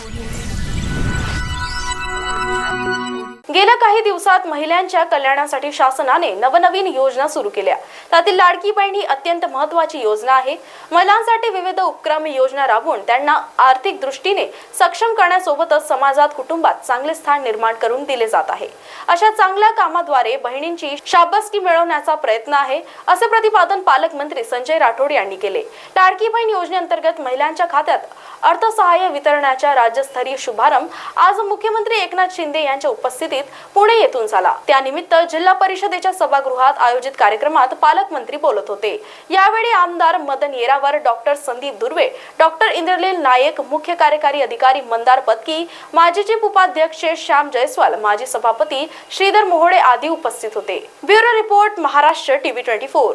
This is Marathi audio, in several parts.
Audio. काही दिवसात महिलांच्या कल्याणासाठी शासनाने नवनवीन योजना सुरू केल्या. त्यातील लाडकी बहीण ही अत्यंत महत्वाची योजना आहे. महिलांसाठी विविध उपक्रम योजना राबवून त्यांना आर्थिक दृष्टीने सक्षम करण्यासोबतच समाजात कुटुंबात चांगले स्थान निर्माण करून दिले जात आहे. अशा चांगल्या कामाद्वारे बहिणींची शाबासकी मिळवण्याचा प्रयत्न आहे असे प्रतिपादन पालकमंत्री संजय राठोड यांनी केले. लाडकी बहीण योजनेअंतर्गत महिलांच्या खात्यात अर्थसहाय्य वितरणाच्या राज्यस्तरीय शुभारंभ आज मुख्यमंत्री एकनाथ शिंदे यांच्या उपस्थितीत पुणे येथून झाला त्यानिमित्त जिल्हा परिषदेच्या सभागृहात आयोजित कार्यक्रमात पालकमंत्री बोलत होते. यावेळी आमदार मदन येरावर डॉक्टर संदीप दुर्वे डॉक्टर इंद्रलील नायक मुख्य कार्यकारी अधिकारी मंदार पत्की माजी चिप उपाध्यक्ष श्याम जयस्वाल माजी सभापती श्रीधर मोहोळे आदी उपस्थित होते. Bureau report Maharashtra TV twenty four.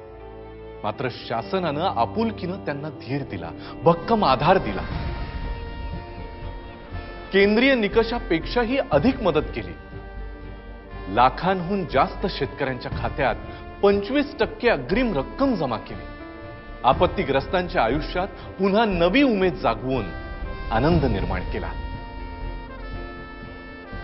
मात्र शासनानं आपुलकीनं त्यांना धीर दिला भक्कम आधार दिला. केंद्रीय निकषापेक्षाही अधिक मदत केली. लाखांहून जास्त शेतकऱ्यांच्या खात्यात पंचवीस टक्के अग्रिम रक्कम जमा केली. आपत्तीग्रस्तांच्या आयुष्यात पुन्हा नवी उमेद जागवून आनंद निर्माण केला.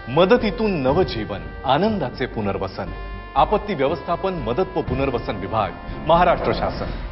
मदतीतून नवजीवन आनंदाचे पुनर्वसन. आपत्ती व्यवस्थापन मदत व पुनर्वसन विभाग महाराष्ट्र शासन.